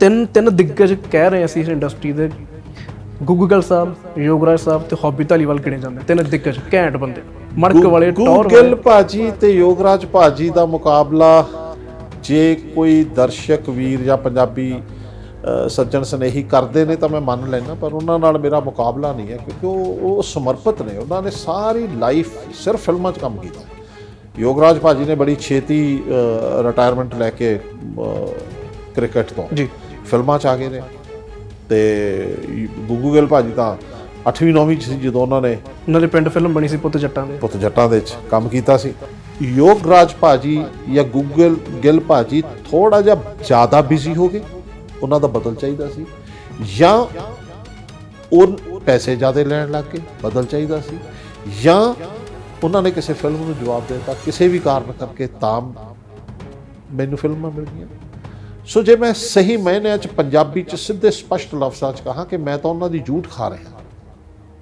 ਤਿੰਨ ਤਿੰਨ ਦਿੱਗਜ ਕਹਿ ਰਹੇ ਅਸੀਂ ਇਸ ਇੰਡਸਟਰੀ ਦੇ। ਗੁੱਗਲ ਸਾਹਿਬ ਯੋਗਰਾਜ ਸਾਹਿਬ ਤੇ ਹੌਬੀ ਧਾਲੀਵਾਲ ਗਿਣੇ ਜਾਂਦੇ। ਤਿੰਨ ਦਿੱਗਜ ਘੈਂਟ ਬੰਦੇ। ਮੜਕ ਵਾਲੇ ਟੌਰ ਗੂਗਲ ਭਾਜੀ ਤੇ ਯੋਗਰਾਜ ਭਾਜੀ ਦਾ ਮੁਕਾਬਲਾ ਜੇ ਕੋਈ ਦਰਸ਼ਕ ਵੀਰ ਜਾਂ ਪੰਜਾਬੀ ਸੱਜਣ ਸਨੇਹੀ ਕਰਦੇ ਨੇ ਤਾਂ ਮੈਂ ਮੰਨ ਲੈਣਾ ਪਰ ਉਹਨਾਂ ਨਾਲ ਮੇਰਾ ਮੁਕਾਬਲਾ ਨਹੀਂ ਹੈ ਕਿਉਂਕਿ ਉਹ ਉਹ ਸਮਰਪਿਤ ਨੇ। ਉਹਨਾਂ ਨੇ ਸਾਰੀ ਲਾਈਫ ਸਿਰਫ ਫਿਲਮਾਂ 'ਚ ਕੰਮ ਕੀਤਾ। ਯੋਗਰਾਜ ਭਾਜੀ ਨੇ ਬੜੀ ਛੇਤੀ ਰਿਟਾਇਰਮੈਂਟ ਲੈ ਕੇ ਕ੍ਰਿਕਟ ਤੋਂ। ਜੀ। ਫਿਲਮਾਂ 'ਚ ਆ ਗਏ ਨੇ। ਤੇ ਗੁੱਗੂ ਗਿੱਲ ਭਾਜੀ ਤਾਂ 8ਵੀਂ 9ਵੀਂ 'ਚ ਸੀ ਜਦੋਂ ਉਹਨਾਂ ਨੇ ਉਹਨਾਂ ਦੇ ਪਿੰਡ ਫਿਲਮ ਬਣੀ ਸੀ ਪੁੱਤ ਜੱਟਾਂ ਦੇ। ਪੁੱਤ ਜੱਟਾਂ ਦੇ ਵਿੱਚ ਕੰਮ ਕੀਤਾ ਸੀ। ਯੋਗਰਾਜ ਭਾਜੀ ਜਾਂ ਗੂਗਲ ਗਿੱਲ ਭਾਜੀ ਥੋੜਾ ਜਿਹਾ ਜ਼ਿਆਦਾ ਬਿਜ਼ੀ ਹੋ ਗਏ। ਉਹਨਾਂ ਦਾ ਬਦਲ ਚਾਹੀਦਾ ਸੀ। ਜਾਂ ਉਹ ਪੈਸੇ ਜ਼ਿਆਦਾ ਲੈਣ ਲੱਗ ਗਏ ਬਦਲ ਚਾਹੀਦਾ ਸੀ। ਜਾਂ ਉਹਨਾਂ ਨੇ ਕਿਸੇ ਫਿਲਮ ਨੂੰ ਜਵਾਬ ਦੇ ਦਿੱਤਾ ਕਿਸੇ ਵੀ ਕਾਰਨ ਕਰਕੇ ਤਾਂ ਮੈਨੂੰ ਫਿਲਮਾਂ ਮਿਲ ਗਈਆਂ। ਸੋ ਜੇ ਮੈਂ ਸਹੀ ਮਾਇਨਿਆਂ ਚ ਪੰਜਾਬੀ ਚ ਸਿੱਧੇ ਸਪਸ਼ਟ ਲਫ਼ਜ਼ਾਂ ਚ ਕਹਾ ਕਿ ਮੈਂ ਤਾਂ ਉਹਨਾਂ ਦੀ ਝੂਠ ਖਾ ਰਿਹਾ